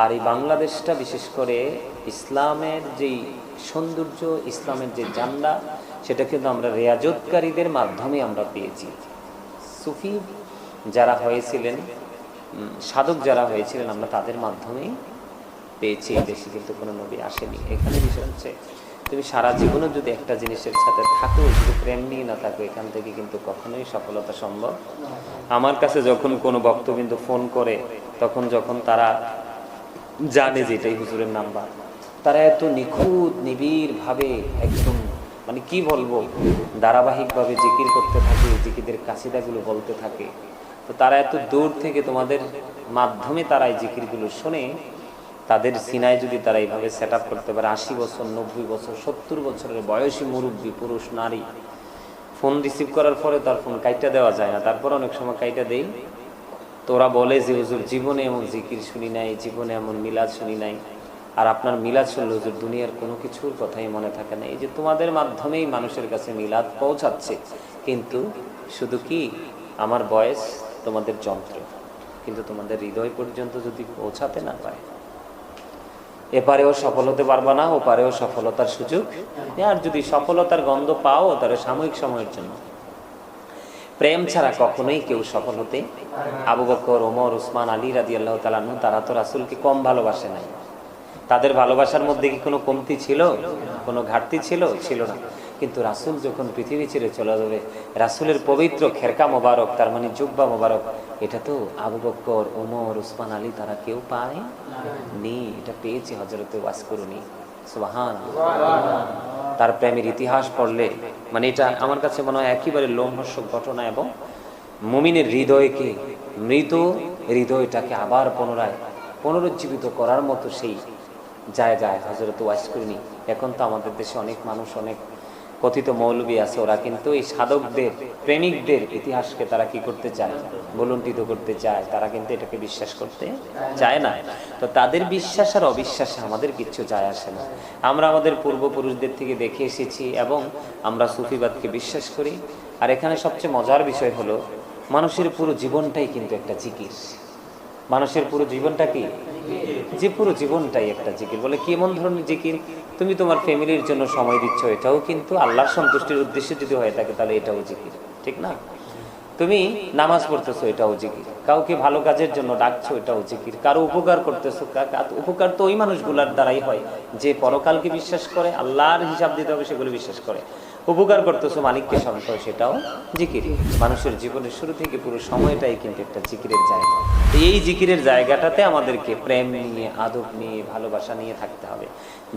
আর এই বাংলাদেশটা বিশেষ করে ইসলামের যেই সৌন্দর্য, ইসলামের যে জান্ডা, সেটা কিন্তু আমরা রেয়াজতকারীদের মাধ্যমে আমরা পেয়েছি। সুফি যারা হয়েছিলেন সাধক যারা হয়েছিলেন, আমরা তাদের মাধ্যমেই পেয়েছি। এই দেশে কিন্তু কোনো নবী আসেনি। এখানে বিষয় হচ্ছে, তুমি সারা জীবনে যদি একটা জিনিসের সাথে থাকো, শুধু প্রেম নিয়ে না থাকো, এখান থেকে কিন্তু কখনোই সফলতা সম্ভব। আমার কাছে যখন কোনো বক্তবিন্দু ফোন করে, তখন যখন তারা জানে যে এটাই হুজুরের নাম্বার। তারা এত নিখুঁত নিবিড় ভাবে একদম মানে কি বলব, ধারাবাহিকভাবে জিকির করতে থাকে জিকিদের কাশিদাগুলো বলতে থাকে। তো তারা এত দূর থেকে তোমাদের মাধ্যমে তারা এই জিকিরগুলো শোনে, তাদের সিনায় যদি তারা এইভাবে সেট করতে পারে, আশি বছর, নব্বই বছর, সত্তর বছরের বয়সী মুরব্বী, পুরুষ, নারী, ফোন রিসিভ করার পরে তার ফোন কাইটা দেওয়া যায় না। তারপর অনেক সময় কাইটা দেই। তো ওরা বলে যে, হুজুর, জীবনে এমন জিকির শুনি নাই, জীবনে এমন মিলাদ শুনি নাই। আর আপনার মিলাদ শুনলে, হুজুর, দুনিয়ার কোনো কিছুর কথাই মনে থাকে না। এই যে তোমাদের মাধ্যমেই মানুষের কাছে মিলাদ পৌঁছাচ্ছে। কিন্তু শুধু কি, আমার বয়স তোমাদের যন্ত্র, কিন্তু তোমাদের হৃদয় পর্যন্ত যদি পৌঁছাতে না পারে এপারেও সফল হতে পারবা না ওপারেও সফলতার সুযোগ। আর যদি সফলতার গন্ধ পাও, তাহলে সাময়িক সময়ের জন্য। প্রেম ছাড়া কখনোই কেউ সফল হতে আবু বকর, ওমর, উসমান, আলী রাজি আল্লাহ তালানু তারা তো রাসুলকে কম ভালোবাসে নাই। তাদের ভালোবাসার মধ্যে কি কোনো কমতি ছিল? কোনো ঘাটতি ছিল? ছিল না। কিন্তু রাসুল যখন পৃথিবী ছেড়ে চলে যাবে, রাসুলের পবিত্র খেরকা মোবারক, তার মানে জুব্বা মোবারক, এটা তো আবু বক্কর ওমর, উসমান, আলী তারা কেউ পায় নি এটা পেয়েছে হজরতে ওয়াস করুনি সুবাহান তার প্রেমের ইতিহাস পড়লে মানে এটা আমার কাছে মনে হয় একেবারে লোমহর্ষক ঘটনা এবং মুমিনের হৃদয়কে, মৃত হৃদয়টাকে আবার পুনরায় পুনরুজ্জীবিত করার মতো সেই জায়গায় হজরত ওয়াইস করিনি। এখন তো আমাদের দেশে অনেক মানুষ, অনেক কথিত মৌলবী আছে, ওরা কিন্তু এই সাধকদের, প্রেমিকদের ইতিহাসকে তারা কি করতে চায়? বলুন্টিত করতে চায়। তারা কিন্তু এটাকে বিশ্বাস করতে চায় না। তো তাদের বিশ্বাস আর অবিশ্বাসে আমাদের কিচ্ছু যায় আসে না। আমরা আমাদের পূর্বপুরুষদের থেকে দেখে এসেছি এবং আমরা সুফিবাদকে বিশ্বাস করি। আর এখানে সবচেয়ে মজার বিষয় হলো, মানুষের পুরো জীবনটাই কিন্তু একটা জিকির। মানুষের পুরো জীবনটা কি? যে পুরো জীবনটাই একটা জিকির। বলে, কি এমন ধরনের জিকির? তুমি তোমার ফ্যামিলির জন্য সময় দিচ্ছ, এটাও কিন্তু আল্লাহর সন্তুষ্টির উদ্দেশ্যে যদি হয়ে থাকে তাহলে এটাও জিকির। ঠিক না? তুমি নামাজ পড়তেছো এটাও জিকির কাউকে ভালো কাজের জন্য ডাকছো এটাও জিকির কারও উপকার করতেছো উপকার তো ওই মানুষগুলার দ্বারাই হয়। যে পরকালকে বিশ্বাস করে, আল্লাহর হিসাব দিতে হবে, সেগুলো বিশ্বাস করে। উপকার করতেছো, মালিককে সন্দেহ সেটাও জিকির। মানুষের জীবনের শুরু থেকে পুরো সময়টাই কিন্তু একটা জিকিরের জায়গা। এই জিকিরের জায়গাটাতে আমাদেরকে প্রেম নিয়ে, আদব নিয়ে, ভালোবাসা নিয়ে থাকতে হবে।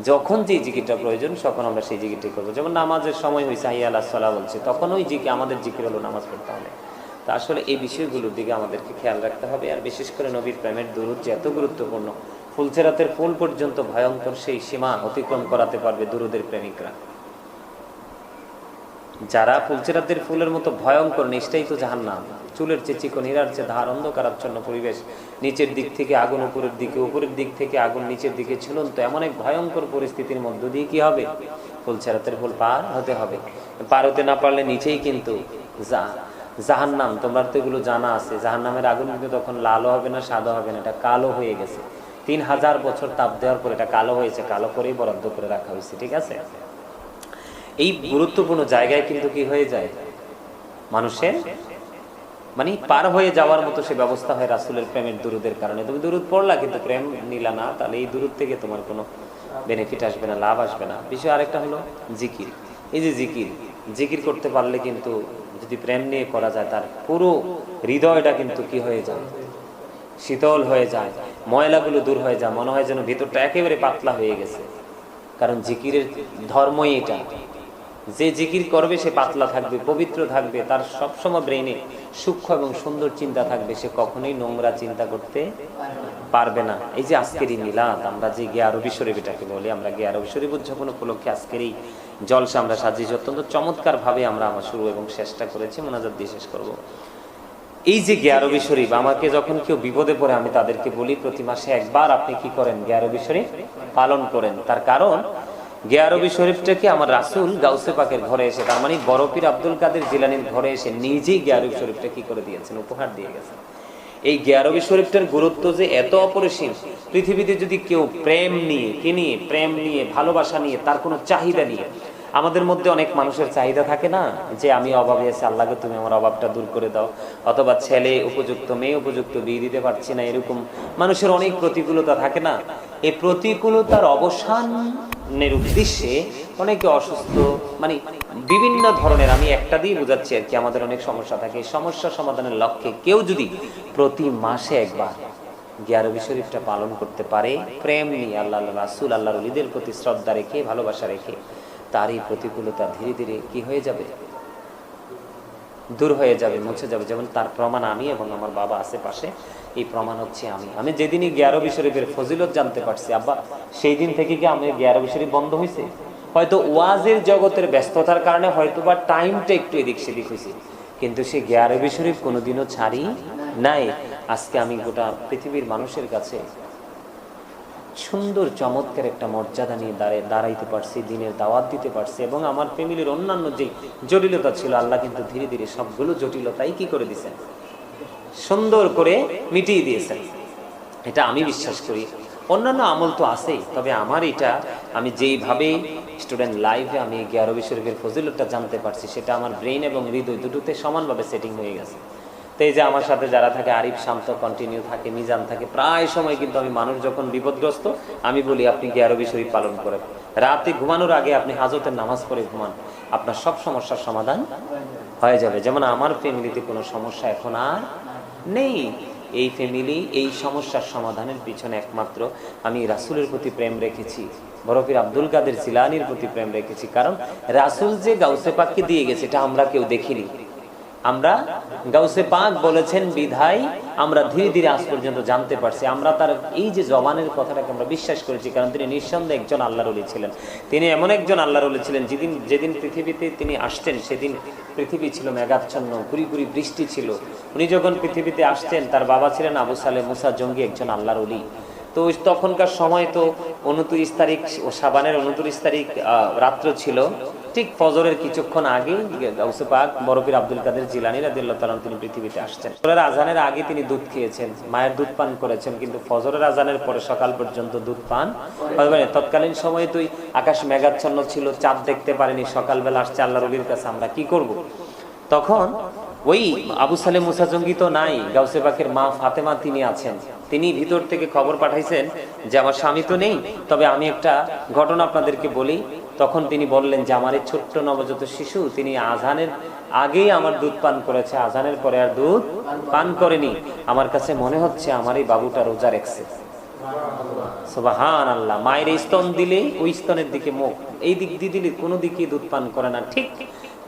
যখন যে জিকিরটা প্রয়োজন, তখন আমরা সেই জিকিরটি করব। যেমন নামাজের সময় হয়েছে হাইয়া আল্লাহ সাল্লাহ বলছে, তখন ওই জিকির, আমাদের জিকির হলো নামাজ পড়তে হবে। তা আসলে এই বিষয়গুলোর দিকে আমাদেরকে খেয়াল রাখতে হবে। আর বিশেষ করে নবীর প্রেমের দূরত যে এত গুরুত্বপূর্ণ ফুলচেরাতের ফুল পর্যন্ত ভয়ঙ্কর সেই সীমা অতিক্রম করাতে পারবে দুরুদের প্রেমিকরা। যারা ফুলচেরাতের ফুলের মতো ভয়ঙ্কর নিষ্ঠাই তো জাহান নাম চুলের চেয়ে চিকন হীরার চেয়ে ধার অন্ধকারাচ্ছন্ন পরিবেশ নিচের দিক থেকে আগুন, উপরের দিকে, উপরের দিক থেকে আগুন, নিচের দিকে ঝুলন্ত এমন এক ভয়ঙ্কর পরিস্থিতির মধ্য দিয়ে কি হবে? ফুলচেরাতের ফুল পার হতে হবে। পার হতে না পারলে নিচেই কিন্তু জাহান নাম তোমরা তো এগুলো জানা আছে। জাহান নামের আগুন কিন্তু তখন লালও হবে না সাদা হবে না, এটা কালো হয়ে গেছে। তিন হাজার বছর তাপ দেওয়ার পর এটা কালো হয়েছে, কালো করেই বরাদ্দ করে রাখা হয়েছে, ঠিক আছে? এই গুরুত্বপূর্ণ জায়গায় কিন্তু কি হয়ে যায়? মানুষের মানে পার হয়ে যাওয়ার মতো সে ব্যবস্থা হয় রাসুলের প্রেমের দুরুদের কারণে। তুমি দুরুদ পড়লা কিন্তু প্রেম নিলা না, তাহলে এই দূরত থেকে তোমার কোনো বেনিফিট আসবে না, লাভ আসবে না। বিষয় আরেকটা হলো জিকির। এই যে জিকির জিকির করতে পারলে কিন্তু যদি প্রেম নিয়ে করা যায়, তার পুরো হৃদয়টা কিন্তু কি হয়ে যায়? শীতল হয়ে যায়, ময়লাগুলো দূর হয়ে যায়, মনে হয় যেন ভিতরটা একেবারে পাতলা হয়ে গেছে। কারণ জিকিরের ধর্মই এটা যে জিকির করবে, সে পাতলা থাকবে, পবিত্র থাকবে, তার সবসময় ব্রেনে সূক্ষ্ম এবং সুন্দর চিন্তা থাকবে, সে কখনোই নোংরা চিন্তা করতে পারবে না। এই যে আজকের এই মিলাদ, আমরা যে গে আরবি শরীফ এটাকে বলি, আমরা গে আরবি শরীফ উদযাপন উপলক্ষে আজকের এই জলসা আমরা সাজিয়েছি। অত্যন্ত চমৎকার ভাবে আমরা আমার শুরু এবং শেষটা করেছি, মোনাজাত দিয়ে শেষ করব। এই যে গ্যারবি শরীফ, আমাকে যখন কেউ বিপদে পড়ে, আমি তাদেরকে বলি, প্রতি মাসে একবার আপনি কি করেন গ্যারবি শরীফ পালন করেন। তার কারণ গ্যারবি শরীফটাকে আমার রাসুল গাউসে পাকের ঘরে এসে, তার মানে বরফির আব্দুল কাদের জিলানির ঘরে এসে নিজেই গ্যারবি শরীফটা কি করে দিয়েছেন, উপহার দিয়ে গেছেন। এই গ্যারবি শরীফটার গুরুত্ব যে এত অপরিসীম, পৃথিবীতে যদি কেউ প্রেম নিয়ে, কি নিয়ে, প্রেম নিয়ে, ভালোবাসা নিয়ে, তার কোনো চাহিদা নিয়ে, আমাদের মধ্যে অনেক মানুষের চাহিদা থাকে না? যে আমি অভাবে আছি, আল্লাহকে তুমি আমার অভাবটা দূর করে দাও। অথবা ছেলে উপযুক্ত, মেয়ে উপযুক্ত, বিয়ে দিতে পারছি না, এরকম মানুষের অনেক প্রতিকূলতা থাকে না? এই প্রতিকূলতার অবসানের উদ্দেশ্যে অনেকে অসুস্থ মানে বিভিন্ন ধরনের, আমি একটা দিয়ে বোঝাচ্ছি আর কি, আমাদের অনেক সমস্যা থাকে। সমস্যা সমাধানের লক্ষ্যে কেউ যদি প্রতি মাসে একবার গিয়ারবি শরীফটা পালন করতে পারে, প্রেম নিয়ে আল্লাহ রাসুল আল্লাহ রলিদের প্রতি শ্রদ্ধা রেখে, ভালোবাসা রেখে তার এই প্রতিকূলতা ধীরে ধীরে কি হয়ে যাবে? দূর হয়ে যাবে, মুছে যাবে। যেমন তার প্রমাণ আমি এবং আমার বাবা আশেপাশে, এই প্রমাণ হচ্ছে আমি। আমি যেদিনই গিয়ারবি শরীফের ফজিলত জানতে পারছি, আব্বা, সেই দিন থেকে কি আমি গিয়ারবি শরীফ বন্ধ হয়েছে হয়তো ওয়াজের জগতের ব্যস্ততার কারণে হয়তো বা টাইমটা একটু এদিক সেদিক হয়েছে। কিন্তু সে গিয়ারবি শরীফ কোনোদিনও ছাড়ি নাই। আজকে আমি গোটা পৃথিবীর মানুষের কাছে সুন্দর, চমৎকার একটা মর্যাদা নিয়ে দাঁড়িয়ে দাঁড়াইতে পারছি, দিনের দাওয়াত দিতে পারছি এবং আমার ফ্যামিলির অন্যান্য যে জটিলতা ছিল, আল্লাহ কিন্তু ধীরে ধীরে সবগুলো জটিলতাই কি করে দিয়েছেন? সুন্দর করে মিটিয়ে দিয়েছেন। এটা আমি বিশ্বাস করি। অন্যান্য আমল তো আছেই, তবে আমার এটা আমি যেইভাবে স্টুডেন্ট লাইফে আমি গিয়ারবি শরীফের ফজিলতটা জানতে পারছি, সেটা আমার ব্রেন এবং হৃদয় দুটোতে সমানভাবে সেটিং হয়ে গেছে। তো এই যে আমার সাথে যারা থাকে, আরিফ শান্ত কন্টিনিউ থাকে, মিজান থাকে, প্রায় সময় কিন্তু আমি মানুষ যখন বিপদগ্রস্ত, আমি বলি, আপনি গিয়ারবি শরীফ পালন করেন। রাতে ঘুমানোর আগে আপনি হাজতের নামাজ পড়ে ঘুমান, আপনার সব সমস্যার সমাধান হয়ে যাবে। যেমন আমার ফ্যামিলিতে কোনো সমস্যা এখন আর নেই। এই ফ্যামিলি এই সমস্যার সমাধানের পিছনে একমাত্র আমি রাসুলের প্রতি প্রেম রেখেছি। বরফির আব্দুল কাদের জিলানির প্রতি প্রেম রেখেছি। কারণ রাসুল যে গাউসে পাককে দিয়ে গেছে, এটা আমরা কেউ দেখিনি। আমরা গাউসে পাক বলেছেন, বিধায় আমরা ধীরে ধীরে আজ পর্যন্ত জানতে পারছি। আমরা তার এই যে জবানের কথাটাকে আমরা বিশ্বাস করেছি, কারণ তিনি নিঃসন্দেহে একজন আল্লাহর অলি ছিলেন। তিনি এমন একজন আল্লাহর অলি ছিলেন, যেদিন যেদিন পৃথিবীতে তিনি আসছেন সেদিন পৃথিবী ছিল মেঘাচ্ছন্ন গুড়ি গুড়ি বৃষ্টি ছিল। উনি যখন পৃথিবীতে আসছেন তার বাবা ছিলেন আবু সালে মুসা জঙ্গি একজন আল্লাহর অলি তো তখনকার সময় তো উনত্রিশ তারিখ ও সাবানের উনত্রিশ তারিখ রাত্র ছিল। ঠিক ফজরের কিছুক্ষণ আগে গাউসে পাক বরফির আব্দুল কাদের জিলানি রাদিয়াল্লাহু তাআলা তিনি পৃথিবীতে আসছেন। ফজরের আজানের আগে তিনি দুধ খেয়েছেন, মায়ের দুধ পান করেছেন, কিন্তু ফজরের আজানের পরে সকাল পর্যন্ত দুধ পান। তৎকালীন সময়ে তুই আকাশ মেঘাচ্ছন্ন ছিল, চাঁদ দেখতে পারেনি, সকালবেলা আসছে আল্লাহ রবির কাছে, আমরা কি করব? তখন ওই আবু সালে মুসা জঙ্গি তো নাই, গাউসে পাকের মা ফাতেমা তিনি আছেন। তিনি ভিতর থেকে খবর পাঠাইছেন যে আমার স্বামী তো নেই, তবে আমি একটা ঘটনা আপনাদেরকে বলি। তখন তিনি বললেন যে আমার এই ছোট্ট নবজাত শিশু, তিনি আজানের আগেই আমার দুধ পান করেছে, আজানের পরে আর দুধ পান করেনি। আমার কাছে মনে হচ্ছে আমার এই বাবুটা রোজা রেখছে। আল্লাহ মায়ের স্তন দিলে ওই স্তনের দিকে মুখ, এই দিক দিয়ে দিলে কোনো দিকে দুধ পান করে না। ঠিক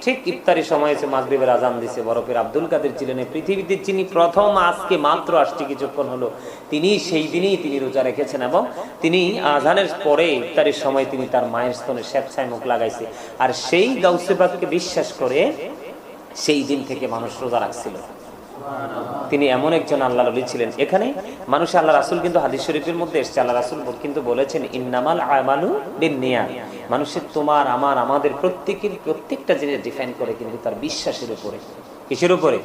ঠিক ইফতারি সময় এসে মাগরিবের আজান দিছে। বরফের আব্দুল কাদের ছিলেন পৃথিবীতে যিনি প্রথম, আজকে মাত্র আসছে কিছুক্ষণ হলো, তিনি সেই দিনই তিনি রোজা রেখেছেন এবং তিনি আজানের পরে ইফতারির সময় তিনি তার মায়ের স্তনে স্বেচ্ছায় মুখ লাগাইছে। আর সেই গাউসেবাগকে বিশ্বাস করে সেই দিন থেকে মানুষ রোজা রাখছিল। তিনি এমন একজন আল্লাহ নবী ছিলেন। এখানে মানুষ আল্লাহ রাসুল কিন্তু হাদিস শরীফের মধ্যে এসছে। আল্লাহ রাসুল কিন্তু বলেছেন, ইন্নামাল আমালু বিন্নিয়া মানুষের তোমার আমার আমাদের প্রত্যেকের প্রত্যেকটা জিনিস ডিফাইন করে কিন্তু তার বিশ্বাসের উপরে। কিসের উপরে?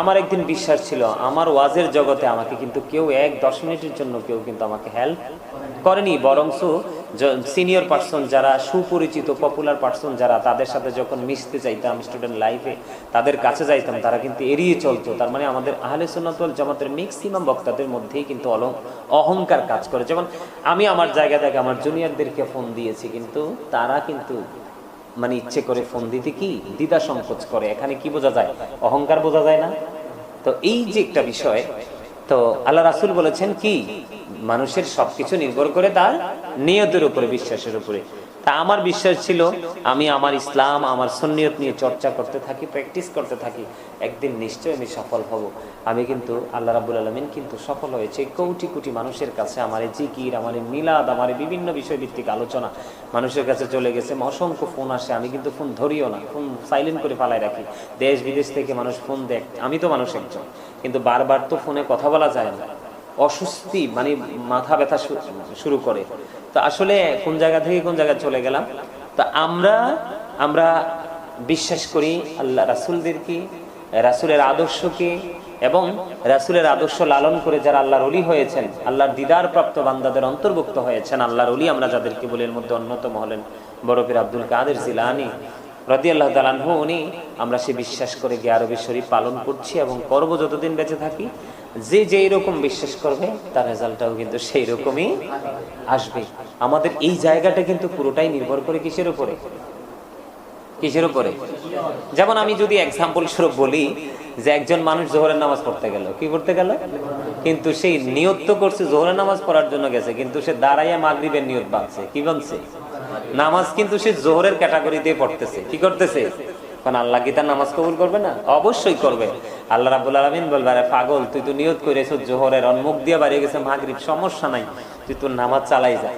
আমার একদিন বিশ্বাস ছিল, আমার ওয়াজের জগতে আমাকে কিন্তু কেউ এক দশ মিনিটের জন্য কেউ কিন্তু আমাকে হেল্প করেনি। বরংস সিনিয়র পার্সন যারা, সুপরিচিত পপুলার পার্সন যারা, তাদের সাথে যখন মিশতে চাইতাম স্টুডেন্ট লাইফে তাদের কাছে যাইতাম, তারা কিন্তু এড়িয়ে চলতো। তার মানে আমাদের আহলে সুন্নাতুল জামাতের ম্যাক্সিমাম বক্তাদের মধ্যেই কিন্তু অলং, অহংকার কাজ করে। যেমন আমি আমার জায়গা থেকে আমার জুনিয়রদেরকে ফোন দিয়েছি, কিন্তু তারা কিন্তু মানে ইচ্ছে করে ফোন দিতে কি? দ্বিধা সংকোচ করে। এখানে কি বোঝা যায়? অহংকার বোঝা যায় না? তো এই যে একটা বিষয়, তো আল্লাহ রাসুল বলেছেন কি? মানুষের সবকিছু নির্ভর করে তার নিয়তের উপরে, বিশ্বাসের উপরে। তা আমার বিশ্বাস ছিল, আমি আমার ইসলাম, আমার সন্নিয়ত নিয়ে চর্চা করতে থাকি প্র্যাকটিস করতে থাকি, একদিন নিশ্চয়ই আমি সফল হব। আমি কিন্তু আল্লাহ রাবুল আলমিন কিন্তু সফল হয়েছে কোটি কোটি মানুষের কাছে, আমার এই জিকির, আমার এই মিলাদ, আমার বিভিন্ন বিষয়ভিত্তিক আলোচনা মানুষের কাছে চলে গেছে। অসংখ্য ফোন আসে, আমি কিন্তু ফোন ধরিও না, ফোন সাইলেন্ট করে ফালাই রাখি। দেশ বিদেশ থেকে মানুষ ফোন দেখ আমি তো মানুষ একজন, কিন্তু বারবার তো ফোনে কথা বলা যায় না। অস্বস্তি মানে মাথা ব্যথা শুরু করে। তো আসলে কোন জায়গা থেকে কোন জায়গায় চলে গেলাম? তা আমরা আমরা বিশ্বাস করি আল্লাহ রাসুলদেরকে, রাসুলের আদর্শকে এবং রাসুলের আদর্শ লালন করে যারা আল্লাহর অলি হয়েছেন, আল্লাহর দিদার প্রাপ্ত বান্দাদের অন্তর্ভুক্ত হয়েছেন, আল্লাহর অলি আমরা যাদেরকে বলি এর মধ্যে অন্যতম হলেন বরফির আব্দুল কাদের জিলানি রদি আল্লাহ তালানহু উনি আমরা সে বিশ্বাস করে গিয়ারবি শরীফ পালন করছি এবং করব যতদিন বেঁচে থাকি। যে যেই রকম বিশ্বাস করবে, তার রেজাল্টটাও কিন্তু সেই রকমই আসবে। আমাদের এই জায়গাটা কিন্তু পুরোটাই নির্ভর করে কিসের উপরে? কিসের উপরে? যেমন আমি যদি এক্সাম্পল স্বরূপ বলি, যে একজন মানুষ জোহরের নামাজ পড়তে গেল। কি করতে গেল? কিন্তু সেই নিয়ত তো করছে জোহরের নামাজ পড়ার জন্য গেছে, কিন্তু সে দাঁড়াইয়া মাগরিবের নিয়ত বাঁধছে। কি বাঁধছে? নামাজ কিন্তু সে জোহরের ক্যাটাগরিতে পড়তেছে। কি করতেছে? কারণ আল্লাহ কি তার নামাজ কবুল করবে না? অবশ্যই করবে। আল্লাহ রাবুল আলমিন বলবে আরে পাগল, তুই তো নিয়ত করেছ জোহরের অন্মুখ দিয়ে বাড়িয়ে গেছে মাগরিব, সমস্যা নাই, তুই তোর নামাজ চালাই যা।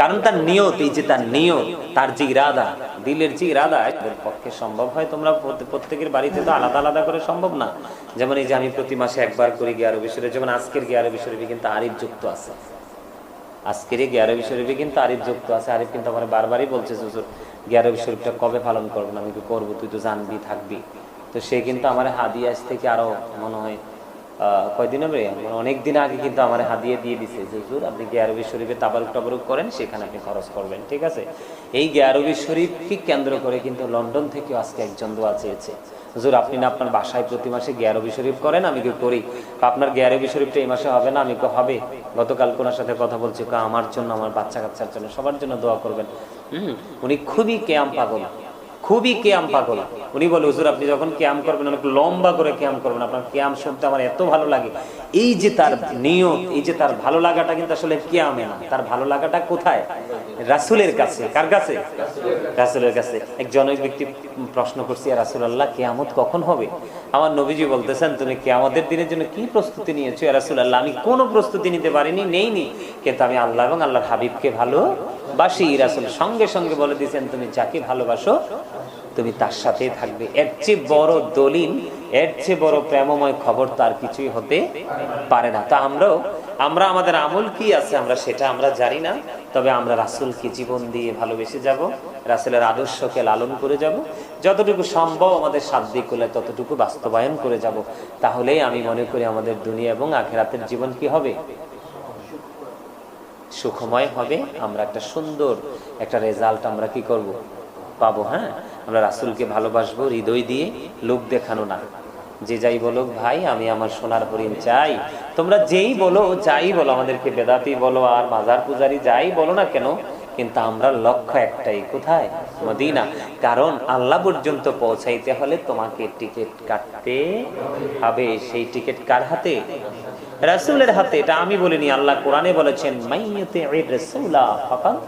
কারণ তার নিয়ত, এই যে তার নিয়ত, তার যে ইরাদা, দিলের যে ইরাদা, এদের পক্ষে সম্ভব হয় তোমরা প্রত্যেকের বাড়িতে তো আলাদা আলাদা করে সম্ভব না। যেমন এই যে আমি প্রতি মাসে একবার করে গিয়ারো বিশরে যেমন আজকের গিয়ে গিয়ারো বিশরে কিন্তু আরিফ যুক্ত আছে। আজকের এই গিয়ারবি শরীফে কিন্তু আরিফ যুক্ত আছে। আরিফ কিন্তু আমার বারবারই বলছে, হুজুর গিয়ারবি শরীফটা কবে পালন করব না? আমি করব? তুই তো জানবি, থাকবি। তো সে কিন্তু আমার হাদিয়াস থেকে আরও মনে হয় কয়দিন হবে? মানে অনেক দিন আগে কিন্তু আমার হাদিয়ে দিয়ে দিছে যে আপনি গিয়ারবি শরীফে তাবারুক টাবারুক করেন? সেখানে আপনি খরচ করবেন। ঠিক আছে? এই গিয়ারবি শরীফকে কেন্দ্র করে কিন্তু লন্ডন থেকেও আজকে একজন দোয়া চেয়েছে। হুজুর, আপনি না আপনার বাসায় প্রতি মাসে গিয়ারবি শরীফ করেন? আমি কি করি? আপনার গিয়ারবি শরীফটা এই মাসে হবে না? আমি তো হবে? গতকাল কোনার সাথে কথা বলছি আমার জন্য, আমার বাচ্চা কাচ্চার জন্য সবার জন্য দোয়া করবেন। উনি খুবই কেয়াম পাগল। খুবই কেয়াম পাগল। উনি বলে, হুজুর, আপনি যখন ক্যাম করবেন, অনেক লম্বা করে ক্যাম করবেন। আপনার ক্যাম শুনতে আমার এত ভালো লাগে। এই যে তার নিয়ত, এই যে তার ভালো লাগাটা কিন্তু আসলে ক্যামে না। তার ভালো লাগাটা কোথায়? রাসুলের কাছে। কার কাছে? রাসুলের কাছে। এক জনক ব্যক্তি প্রশ্ন করছি রাসুল আল্লাহ কেয়ামত কখন হবে? আমার নবীজি বলতেছেন, তুমি কেয়ামতের দিনের জন্য কি প্রস্তুতি নিয়েছো রাসুল আল্লাহ আমি কোনো প্রস্তুতি নিতে পারিনি, নেইনি। কিন্তু আমি আল্লাহ এবং আল্লাহর হাবিবকে ভালো বাসি রাসুল সঙ্গে সঙ্গে বলে দিয়েছেন, তুমি যাকে ভালোবাসো, তুমি তার সাথেই থাকবে। এর চেয়ে বড় দলিল, এর চেয়ে বড় প্রেমময় খবর তার কিছুই হতে পারে না। তা আমরাও, আমরা আমাদের আমল কি আছে আমরা সেটা আমরা জানি না, তবে আমরা রাসুলকে জীবন দিয়ে ভালোবেসে যাব, রাসুলের আদর্শকে লালন করে যাব। যতটুকু সম্ভব আমাদের সাধ্যিক হলে ততটুকু বাস্তবায়ন করে যাব। তাহলেই আমি মনে করি আমাদের দুনিয়া এবং আখেরাতের জীবন কি হবে? সুখময় হবে, আমরা একটা সুন্দর একটা রেজাল্ট আমরা কি করব? পাবো হ্যাঁ? আমরা রাসুলকে ভালোবাসবো, হৃদয় দিয়ে লোক দেখানো না। যে যাই বলো ভাই, আমি আমার সোনার হরিণ চাই। তোমরা যেই বলো, যাই বলো, আমাদেরকে বেদাতি বলো, আর মাজার পূজারি যাই বলো না কেন, কিন্তু আমরা লক্ষ্য একটাই, কোথায়? মদিনা। কারণ আল্লাহ পর্যন্ত পৌঁছাইতে হলে তোমাকে টিকিট কাটতে হবে। সেই টিকিট কার হাতে? রাসূলের হাতে, এটা আমি বলিনি, আল্লাহ কোরআনে বলেছেন মাইয়াতে রাসূলা ফাকাত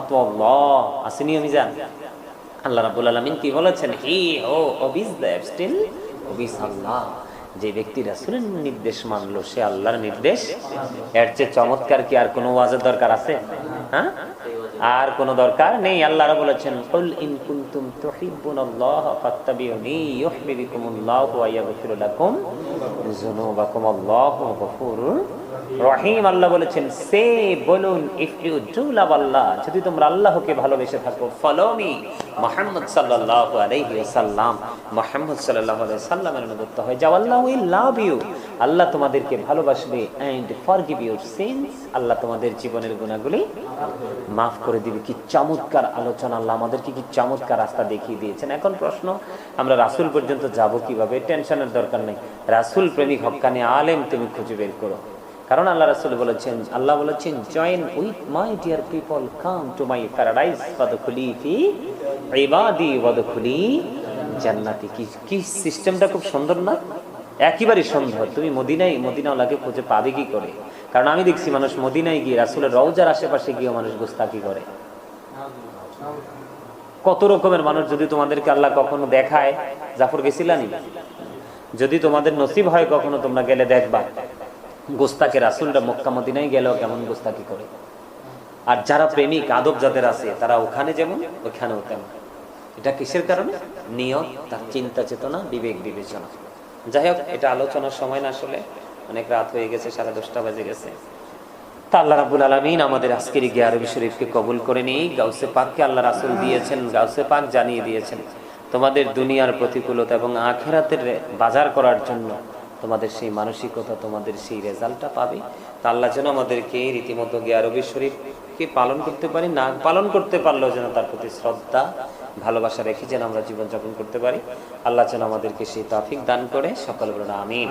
আতাল্লাহ আসেনি আমি জান। আল্লাহ রাব্বুল আলামিন কি বলেছেন? He who obeys that still obeys Allah. যে ব্যক্তি রাসূলের নির্দেশ মানলো, সে আল্লাহর নির্দেশ। এর চেয়ে চমৎকার কি আর কোনো ওয়াজের দরকার আছে? হ্যাঁ? আর কোনো দরকার নেই। আল্লাহ রাব্বুল বলেছেন, কুল ইন কুনতুম তুহিব্বুনাল্লাহ ফাত্তাবিউনি ইউহিব্বুকুমুল্লাহু ওয়া ইয়াগফিরু লাকুম যুনুবাকুম। আল্লাহু গফুরুর রহিম আল্লাহ বলেছেন, সে বলুন if you do love Allah যদি তোমরা আল্লাহকে ভালোবেসে থাকো, ফলো মি মুহাম্মদ সাল্লাল্লাহু আলাইহি ওয়াসাল্লাম। মুহাম্মদ আলাইহি সাল্লামের অনুগত হয়ে যাও। আল্লাহ উইল লাভ ইউ আল্লাহ তোমাদেরকে ভালোবাসবে and forgive your sins Allah তোমাদের জীবনের গুনাহগুলি মাফ করে দিবে। কি চমৎকার আলোচনা আল্লাহ আমাদেরকে, কি চমৎকার রাস্তা দেখিয়ে দিয়েছেন। এখন প্রশ্ন, আমরা রাসূল পর্যন্ত যাব কীভাবে? টেনশনের দরকার নেই। রাসূল প্রেমিক হক্কানি আলেম, তুমি খুঁজে বের করো। কারণ আল্লাহ রাসূল বলেছেন, আল্লাহ বলেছেন join with my dear people come to my paradise ওয়াদখুলি ফি ইবাদি, ওয়াদখুলি জান্নাতি। কি কি সিস্টেমটা খুব সুন্দর না? একেবারে সুন্দর। তুমি মদিনায়, মদিনাওয়ালাকে খুঁজে পাবে কি করে? কারণ আমি দেখছি মানুষ মদিনায় গিয়ে, রাসুলের রওজার আশেপাশে গিয়ে মানুষ গোস্তাকি করে। কত রকমের মানুষ যদি তোমাদেরকে আল্লাহ কখনো দেখায়? জাফর গেছিলানি যদি তোমাদের নসিব হয় কখনো, তোমরা গেলে দেখবা। গোস্তাকে রাসুলরা মক্কা মদিনায় গেলেও কেমন গোস্তাকি করে? আর যারা প্রেমিক, আদব যাদের আছে, তারা ওখানে যেমন ওখানেও তেমন। এটা কিসের কারণে? নিয়ত, তার চিন্তা চেতনা, বিবেক বিবেচনা। যাই হোক, এটা আলোচনার সময় না আসলে, অনেক রাত হয়ে গেছে, সাড়ে দশটা বাজে গেছে। তা আল্লাহ রাবুল আলমিন আমাদের আজকের গিয়ে আরবি শরীফকে কবুল করে নিই। গাউসে পাককে আল্লাহ রাসুল দিয়েছেন, গাউসে পাক জানিয়ে দিয়েছেন। তোমাদের দুনিয়ার প্রতিকূলতা এবং আখেরাতের বাজার করার জন্য তোমাদের সেই মানসিকতা, তোমাদের সেই রেজাল্টটা পাবে। তা আল্লাহ যেন আমাদেরকে রীতিমতো গিয়ারবি শরীফকে পালন করতে পারি, না পালন করতে পারলেও যেন তার প্রতি শ্রদ্ধা, ভালোবাসা রেখে যেন আমরা জীবনযাপন করতে পারি। আল্লাহ যেন আমাদেরকে সেই তাফিক দান করে, সকল বলুন, আমিন।